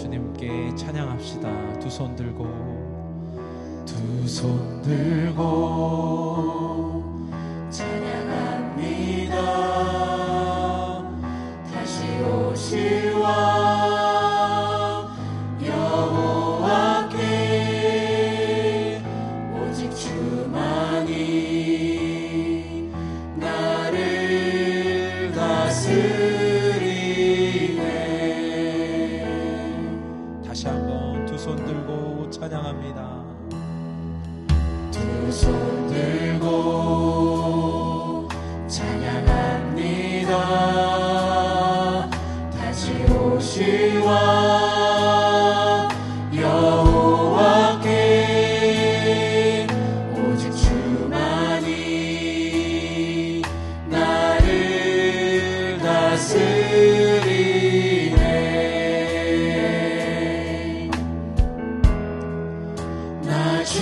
주님께 찬양합시다. 두 손 들고. 두 손 들고. 찬양 다시 한번 두 손 들고 찬양합니다. 두 손 들고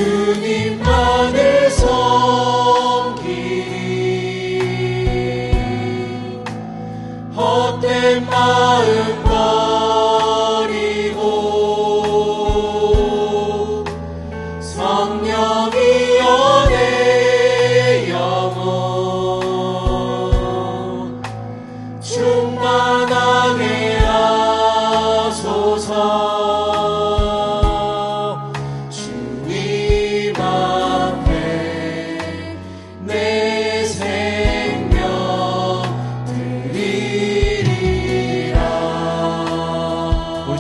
주님만을 섬기리 헛된 마음 버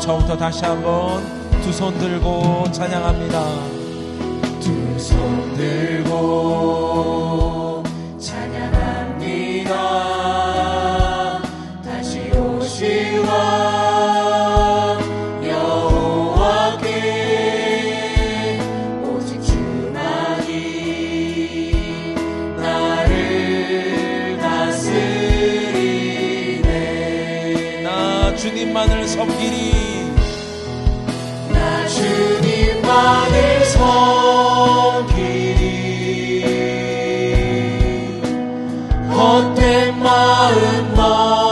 처음부터 다시 한번 두 손 들고 찬양합니다. 두 손 들고 찬양합니다. 다시 주님만을 섬기리 헛된 마음 버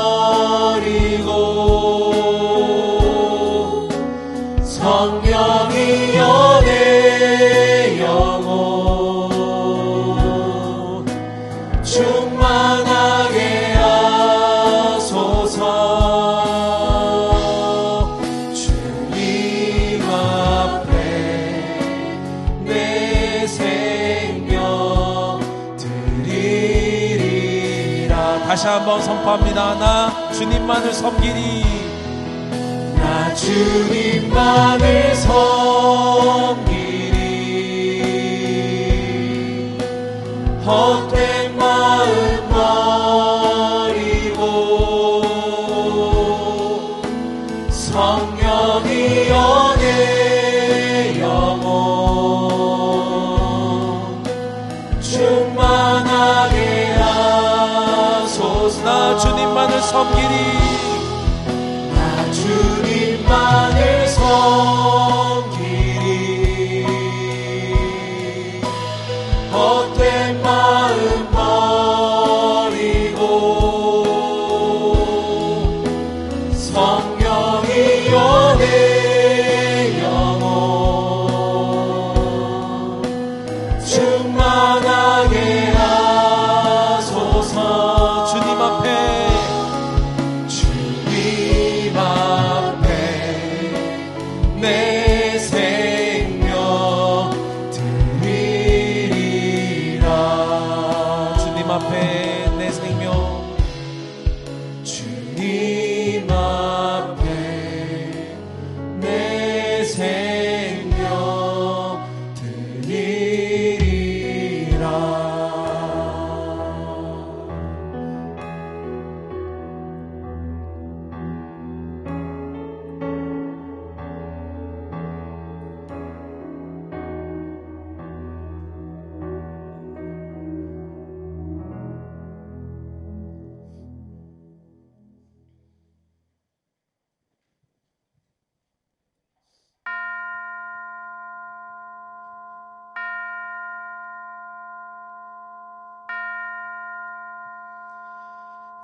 다시 한번 선포합니다. 나 주님만을 섬기리. 나 주님만을 섬기리. 헛된 마음 버리고 성령이 연애 영혼 충만하게 주님만을 섬기리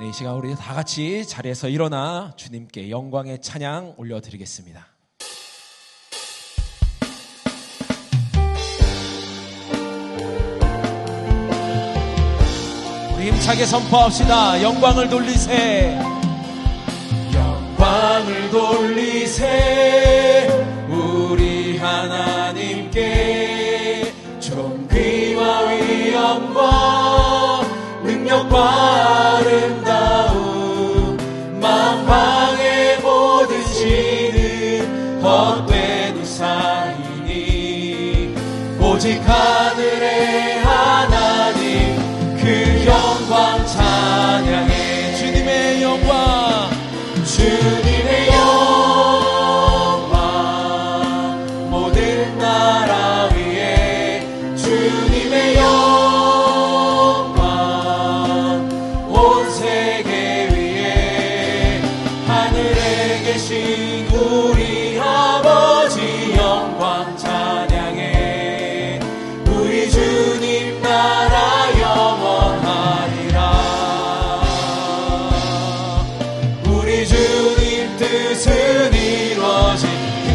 네, 이 시간 우리 다 같이 자리에서 일어나 주님께 영광의 찬양 올려드리겠습니다. 우리 힘차게 선포합시다. 영광을 돌리세. 영광을 돌리세. 우리 하나님께 존귀와 위엄과 능력과 오직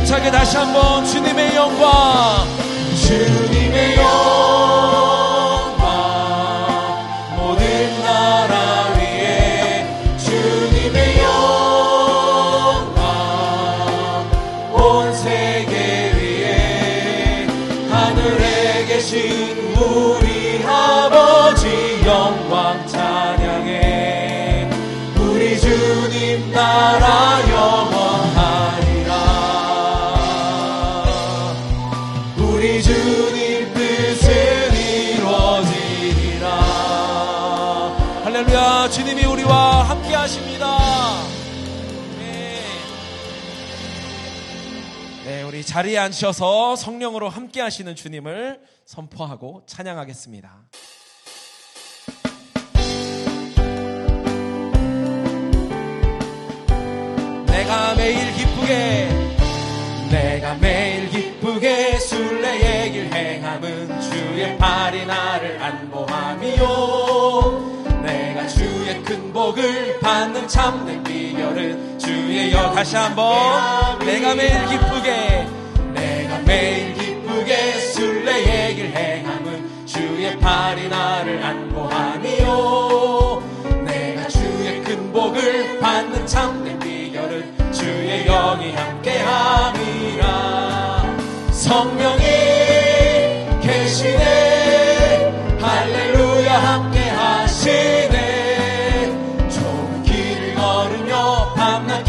힘차게 다시 한번 주님의 영광. 주님의 영광 주님이 우리와 함께 하십니다 네. 네, 우리 자리에 앉으셔서 성령으로 함께 하시는 주님을 선포하고 찬양하겠습니다. 내가 매일 기쁘게 내가 매일 팔이 나를 안보함이요. 내가 주의 큰 복을 받는 참된 비결은 주의 여 다시 한번 내가 매일 기쁘게 내가 매일 기쁘게 순례의 길 행함은 주의 팔이 나를 안보함이요. 내가 주의 큰 복을 받는 참된 비결은 주의 영이 함께함이라. 성령이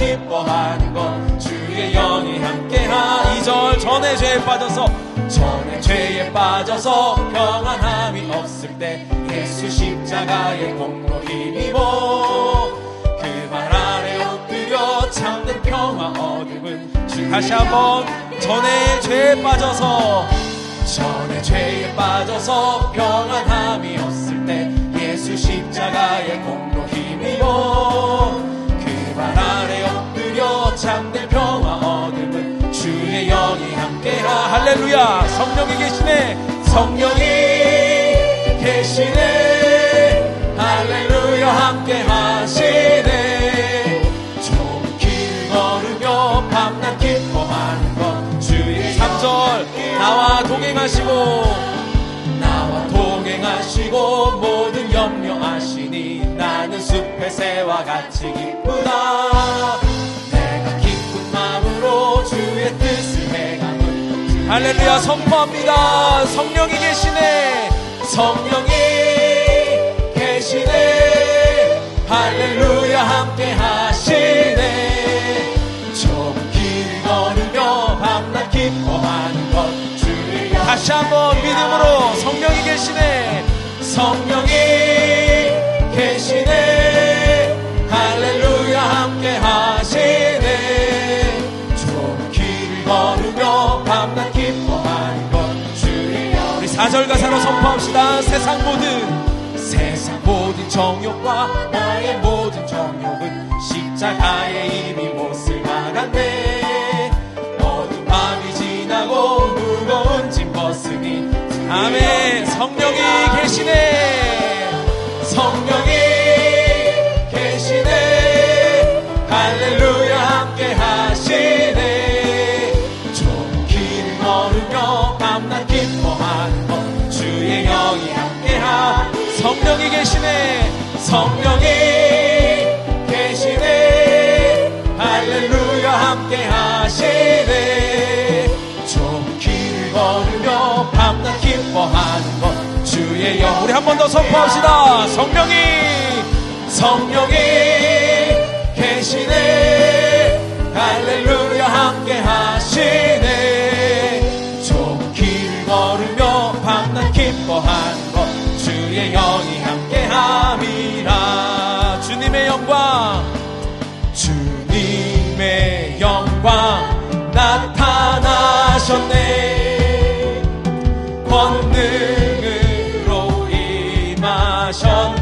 기뻐하는 것 주의 영이 함께하 이절 전에 죄에 빠져서 전에 죄에 빠져서 평안함이 없을 때 예수 십자가의 공로 힘입어 그말 아래 엎드려 참된 평화 얻음은 주 다시 한번 전에 죄에 빠져서 전에 죄에 빠져서 평안함이 없을 때 예수 십자가의 공로 참된 평화 얻음은 주의 영이 함께하. 할렐루야. 성령이 계시네. 성령이 계시네. 할렐루야. 함께 하시네. 좋은 길 걸으며 밤낮 기뻐하는 것 주의 3절. 나와 동행하시고. 나와 동행하시고 모든 염려하시니 나는 숲의 새와 같이 기쁘다 주의 뜻을 행함은 할렐루야 선포합니다. 성령이 계시네. 성령이 계시네. 할렐루야 함께 하시네. 좋은 길 걸으며 밤낮 기뻐하는 것 주의 영 다시 한번 믿음으로 성령이 계시네. 성령이 4절 가사로 선포합시다. 세상 모든 세상 모든 정욕과 나의 모든 정욕은 십자가에 계시네 성령이 계시네. 할렐루야 함께 하시네. 길을 걸으며 밤낮 기뻐하는 것 주의 영 우리 한 번 더 선포합시다. 성령이 성령이 계시네. 할렐루야 함께 하시네. 길을 걸으며 밤낮 기뻐하는 것 주의 영이 함이라. 주님의 영광. 주님의 영광 나타나셨네. 권능으로 임하셨네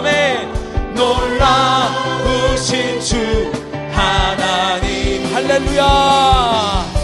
아멘 놀라우신 주 하나님. 할렐루야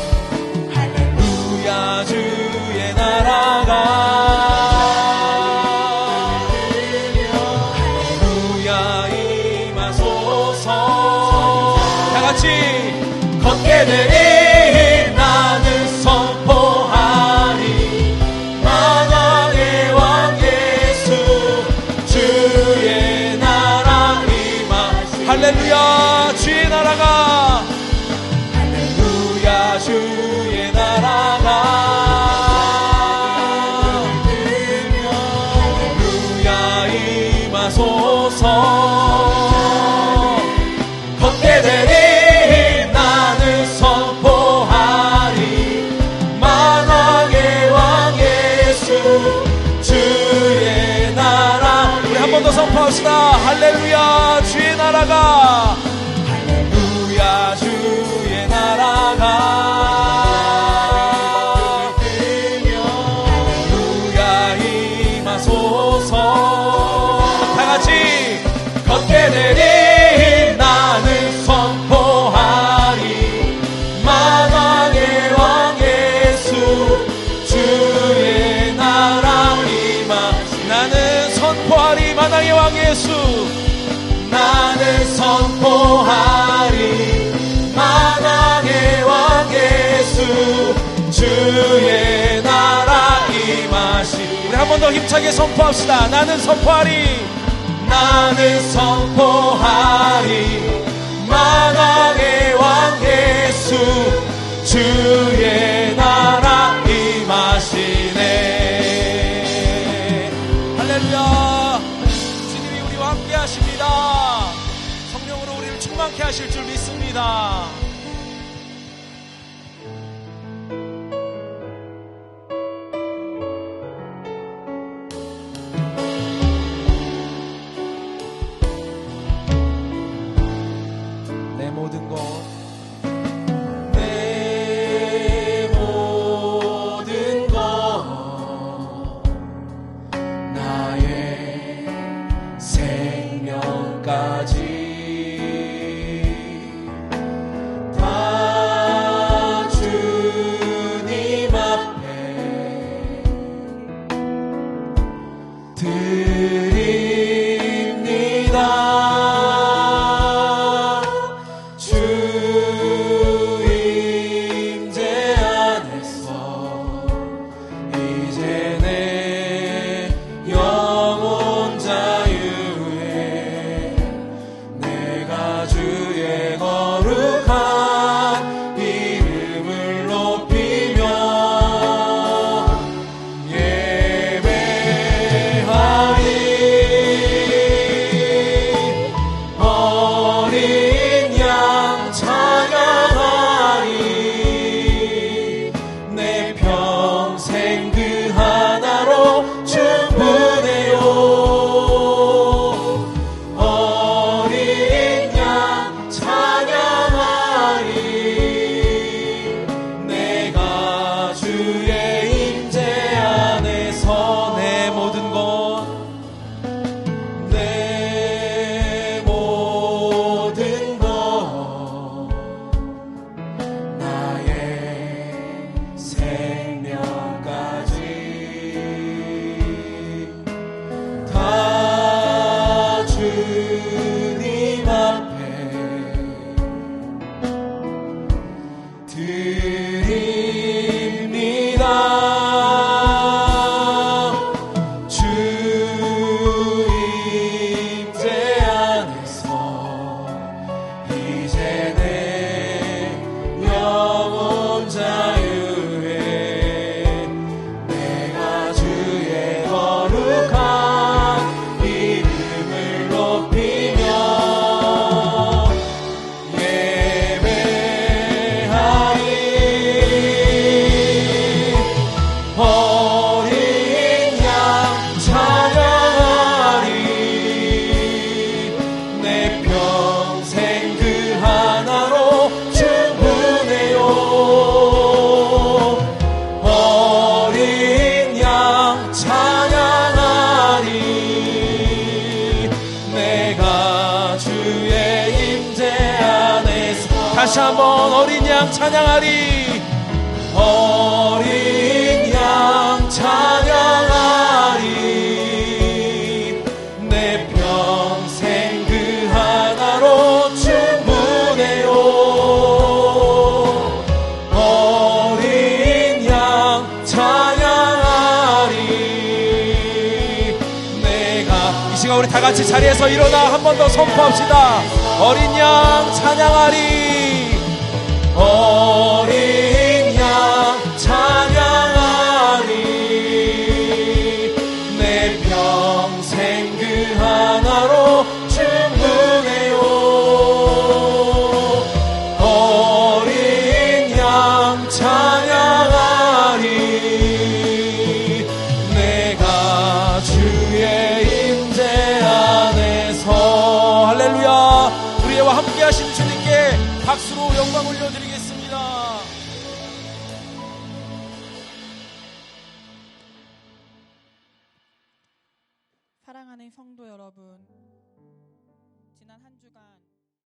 주의 나라 임하시 우리 한 번 더 힘차게 선포합시다. 나는 선포하리. 나는 선포하리. 만왕의 왕 예수 주의 나라 임하시네. 할렐루야. 주님이 우리와 함께 하십니다. 성령으로 우리를 충만케 하실 줄 믿습니다 you. 자리에서 일어나 한 번 더 선포합시다. 어린 양 찬양하리. 어린 양 찬양하리. 내 평생 그하